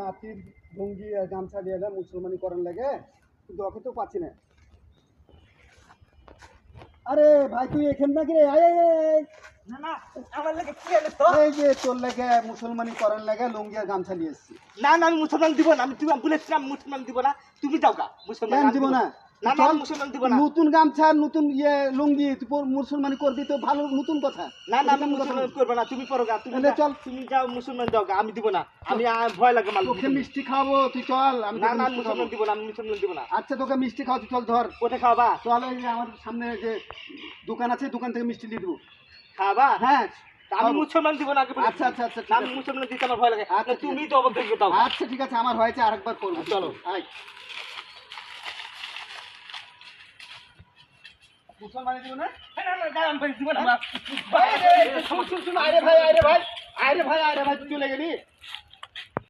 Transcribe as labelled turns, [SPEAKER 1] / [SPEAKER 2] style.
[SPEAKER 1] নাতির ভঙ্গি গামছা দিয়ে দেয় মুসলমানি করার লাগে কিন্তু ওকে তো পাচ্ছি না। আরে ভাই তুই এখান নাকি রে? আয়।
[SPEAKER 2] না না আমার লাগে কি হলো তো
[SPEAKER 1] এই যে তোর লাগে মুসলমানি করার লাগে লুঙ্গি আর গামছা নিয়ে এসছি।
[SPEAKER 2] না না আমি মুসলমান দিব না আমি তুমি বলেছিলাম মুসলমান দিব না। তুমি যাও গা মুসলমান
[SPEAKER 1] দিব না। নতুন গামছা নতুন ইয়ে লুঙ্গি মুসলমানি করবি তো ভালো নতুন কথা।
[SPEAKER 2] না না আমি মুসলমান করব না তুমি গা তুমি
[SPEAKER 1] চল।
[SPEAKER 2] তুমি যাও মুসলমান যাও আমি দিব না। আমি ভয় লাগে মাল
[SPEAKER 1] তোকে মিষ্টি খাওয়াবো তুই চল আমি
[SPEAKER 2] না না মুসলমান দিব না আমি মুসলমান দিব না।
[SPEAKER 1] আচ্ছা তোকে মিষ্টি খাওয়াচ্ছি চল ধর।
[SPEAKER 2] কোথায় খাওয়াবা?
[SPEAKER 1] চল এই আমার সামনে যে দোকান আছে দোকান থেকে মিষ্টি দিয়ে দেবো।
[SPEAKER 2] খাওয়াবা?
[SPEAKER 1] হ্যাঁ
[SPEAKER 2] আমি মুসলমান দিব না
[SPEAKER 1] আচ্ছা, আচ্ছা, আচ্ছা,
[SPEAKER 2] আমি মুসলমান দিতে আমার ভয় লাগে।
[SPEAKER 1] আচ্ছা,
[SPEAKER 2] তুমি তো দাও।
[SPEAKER 1] আচ্ছা ঠিক আছে আমার হয়েছে আরেকবার করব।
[SPEAKER 2] চলো।
[SPEAKER 1] আয়। মুসলমানি দিব না
[SPEAKER 2] না, না, না, দিব না
[SPEAKER 1] শুন, আরে ভাই আরে ভাই আরে ভাই আরে ভাই চলে গেলি